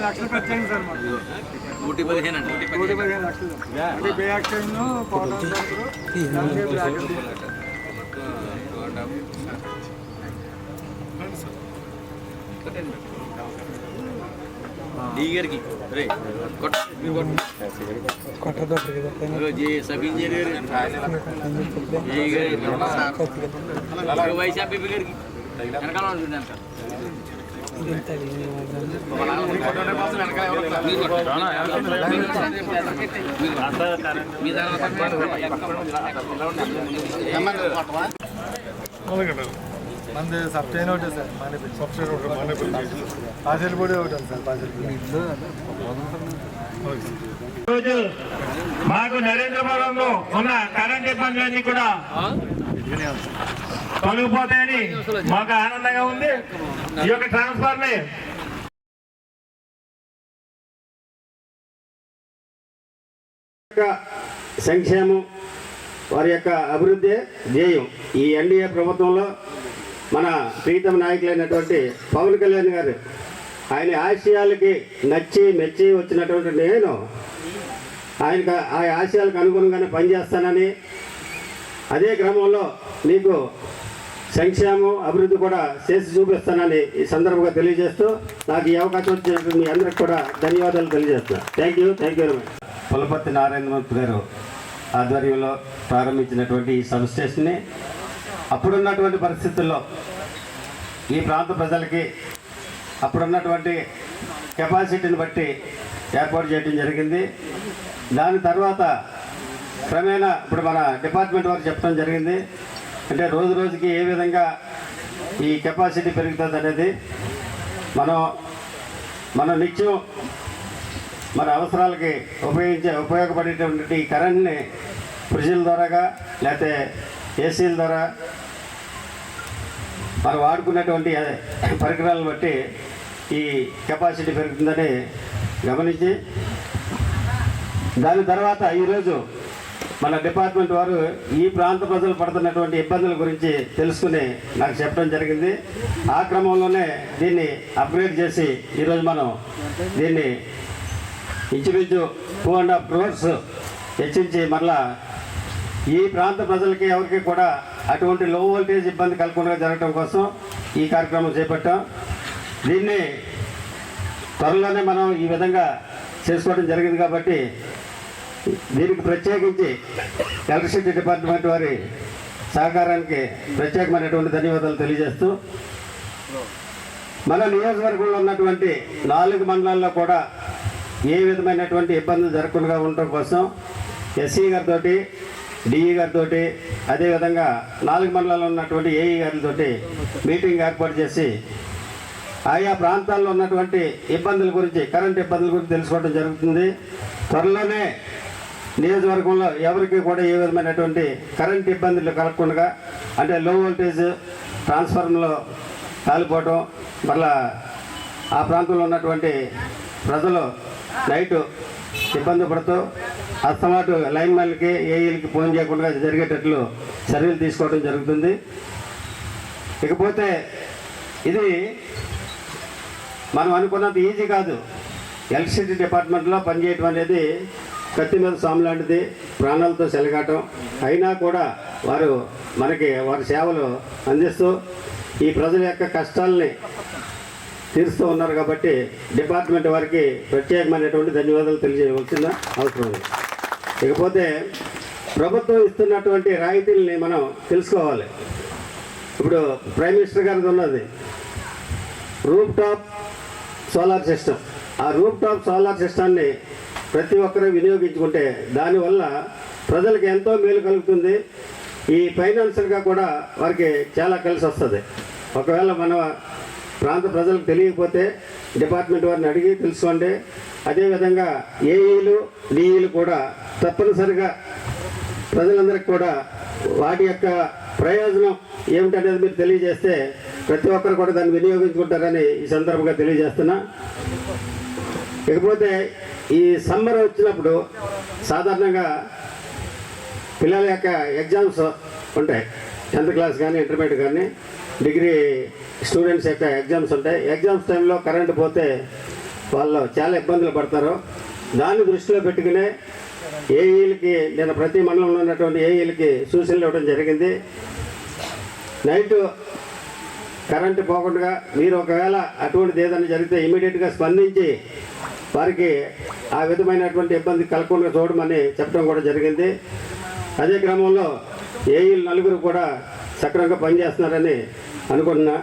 లక్షలు ఖర్చయింది నూటి పదిహేను నూటి పదిహేను లక్షలు యాక్షన్ పౌడర్ దానికి బ్లాక్ అండ్ వైట్. డి గారికి రే కొట్ట మీరు కొట్టు. ఇదిగో జే సబ్ ఇంజనీర్? ఏ గారి ఇదిగో వైస్ ఎంపీ గారికి వెనకాల ఉంటుంది వెనకాల మీ మంది సబ్స్టైన్ ఒకటి సార్ మానేపల్లి సబ్స్టైన్ ఒకటి మానేపల్లి ఒకటి ఉంది సార్ రోజు మాకు నరేంద్రపురంలో ఉన్న కరెంట్ ఇబ్బందులన్నీ కూడా తొలగిపోతాయని మాకు ఆనందంగా ఉంది. ఈ యొక్క ట్రాన్స్ఫర్ని యొక్క సంక్షేమం వారి యొక్క అభివృద్ధి ధ్యేయం ఈ ఎన్డీఏ ప్రభుత్వంలో మన ప్రీతమ నాయకులైనటువంటి పవన్ కళ్యాణ్ గారు ఆయన ఆశయాలకి నచ్చి మెచ్చి వచ్చినటువంటి నేను ఆయనకు ఆ ఆశయాలకు అనుగుణంగానే పనిచేస్తానని అదే క్రమంలో మీకు సంక్షేమం అభివృద్ధి కూడా చేసి చూపిస్తానని ఈ సందర్భంగా తెలియజేస్తూ నాకు ఈ అవకాశం వచ్చినట్టు మీ అందరికి కూడా ధన్యవాదాలు తెలియజేస్తున్నాను thank you thank you very much Pulaparthi Narayanamurthy garu ఆధ్వర్యంలో ప్రారంభించినటువంటి ఈ సబ్ స్టేషన్ని అప్పుడున్నటువంటి పరిస్థితుల్లో ఈ ప్రాంత ప్రజలకి అప్పుడున్నటువంటి కెపాసిటీని బట్టి ఏర్పాటు చేయడం జరిగింది. దాని తర్వాత క్రమేణా ఇప్పుడు మన డిపార్ట్మెంట్ వారు చెప్పడం జరిగింది. అంటే రోజు రోజుకి ఏ విధంగా ఈ కెపాసిటీ పెరుగుతుంది అనేది మనం మనం నిత్యం మన అవసరాలకి ఉపయోగించే ఉపయోగపడేటువంటి ఈ కరెంట్ని ఫ్రిడ్జ్ల ద్వారాగా లేకపోతే ఏసీల ద్వారా మనం వాడుకున్నటువంటి పరికరాలను బట్టి ఈ కెపాసిటీ పెరుగుతుందని గమనించి దాని తర్వాత ఈరోజు మన డిపార్ట్మెంట్ వారు ఈ ప్రాంత ప్రజలు పడుతున్నటువంటి ఇబ్బందుల గురించి తెలుసుకుని నాకు చెప్పడం జరిగింది. ఆ క్రమంలోనే దీన్ని అప్గ్రేడ్ చేసి ఈరోజు మనం దీన్ని ఇంచుమించు టూ అండ్ హాఫ్ క్రోర్స్ హెచ్చించి మరలా ఈ ప్రాంత ప్రజలకి ఎవరికి కూడా అటువంటి లో వోల్టేజ్ ఇబ్బంది కలగకుండా జరగడం కోసం ఈ కార్యక్రమం చేపట్టాం. దీన్ని త్వరలోనే మనం ఈ విధంగా చేసుకోవడం జరిగింది కాబట్టి దీనికి ప్రత్యేకించి ఎలక్ట్రిసిటీ డిపార్ట్మెంట్ వారి సహకారానికి ప్రత్యేకమైనటువంటి ధన్యవాదాలు తెలియజేస్తూ మన నియోజకవర్గంలో ఉన్నటువంటి నాలుగు మండలాల్లో కూడా ఏ విధమైనటువంటి ఇబ్బందులు జరగకుండా ఉండటం కోసం ఎస్సీ గారితో డిఈ గారితో అదేవిధంగా నాలుగు మండలాల్లో ఉన్నటువంటి ఏఈ గారితో మీటింగ్ ఏర్పాటు చేసి ఆయా ప్రాంతాల్లో ఉన్నటువంటి ఇబ్బందుల గురించి కరెంట్ ఇబ్బందుల గురించి తెలుసుకోవడం జరుగుతుంది. త్వరలోనే నియోజకవర్గంలో ఎవరికి కూడా ఏ విధమైనటువంటి కరెంట్ ఇబ్బందులు కలగకుండా అంటే లో వోల్టేజ్ ట్రాన్స్ఫార్మర్లో కాలిపోవడం మళ్ళా ఆ ప్రాంతంలో ఉన్నటువంటి ప్రజలు నైట్ ఇబ్బంది పడుతూ అస్తమాటు లైన్ మ్యాన్లకి ఏఈలకి ఫోన్ చేయకుండా జరిగేటట్లు చర్యలు తీసుకోవడం జరుగుతుంది. ఇకపోతే ఇది మనం అనుకున్నంత ఈజీ కాదు. ఎలక్ట్రిసిటీ డిపార్ట్మెంట్లో పనిచేయటం అనేది కత్తి మీద సాము లాంటిది ప్రాణాలతో సెలగాటం. అయినా కూడా వారు మనకి వారి సేవలు అందిస్తూ ఈ ప్రజల యొక్క కష్టాలని తీరుస్తూ ఉన్నారు కాబట్టి డిపార్ట్మెంట్ వారికి ప్రత్యేకమైనటువంటి ధన్యవాదాలు తెలియజేయవలసిన అవసరం ఉంది ఇకపోతే ప్రభుత్వం ఇస్తున్నటువంటి రాయితీలని మనం తెలుసుకోవాలి. ఇప్పుడు ప్రైమ్ మినిస్టర్ గారిది ఉన్నది. Roof top solar system. ఆ రూప్ టాప్ సోలార్ సిస్టమ్ని ప్రతి ఒక్కరూ వినియోగించుకుంటే దానివల్ల ప్రజలకు ఎంతో మేలు కలుగుతుంది. ఈ ఫైనాన్షియల్గా కూడా వారికి చాలా కలిసి వస్తుంది. ఒకవేళ మన ప్రాంత ప్రజలకు తెలియకపోతే డిపార్ట్మెంట్ వారిని అడిగి తెలుసుకోండి. అదేవిధంగా ఏఈలు డిఈలు కూడా తప్పనిసరిగా ప్రజలందరికీ కూడా వాటి యొక్క ప్రయోజనం ఏమిటనేది మీరు తెలియజేస్తే ప్రతి ఒక్కరు కూడా దాన్ని వినియోగించుకుంటారని ఈ సందర్భంగా తెలియజేస్తున్నా. ఇకపోతే ఈ సమ్మర్ వచ్చినప్పుడు సాధారణంగా పిల్లల యొక్క ఎగ్జామ్స్ ఉంటాయి. టెన్త్ క్లాస్ కానీ ఇంటర్మీడియట్ కానీ డిగ్రీ స్టూడెంట్స్ యొక్క ఎగ్జామ్స్ ఉంటాయి. ఎగ్జామ్స్ టైంలో కరెంట్ పోతే వాళ్ళు చాలా ఇబ్బందులు పడతారు. దాన్ని దృష్టిలో పెట్టుకునే ఏఈలకి నేను ప్రతి మండలంలో ఉన్నటువంటి ఏఈలకి సూచనలు ఇవ్వడం జరిగింది. నైట్ కరెంటు పోకుండా మీరు ఒకవేళ అటువంటిది ఏదైనా జరిగితే ఇమీడియట్గా స్పందించి వారికి ఆ విధమైనటువంటి ఇబ్బంది కలగకుండా చూడమని చెప్పడం కూడా జరిగింది. అదే క్రమంలో ఏఈలు నలుగురు కూడా సక్రమంగా పనిచేస్తున్నారని అనుకుంటున్నా.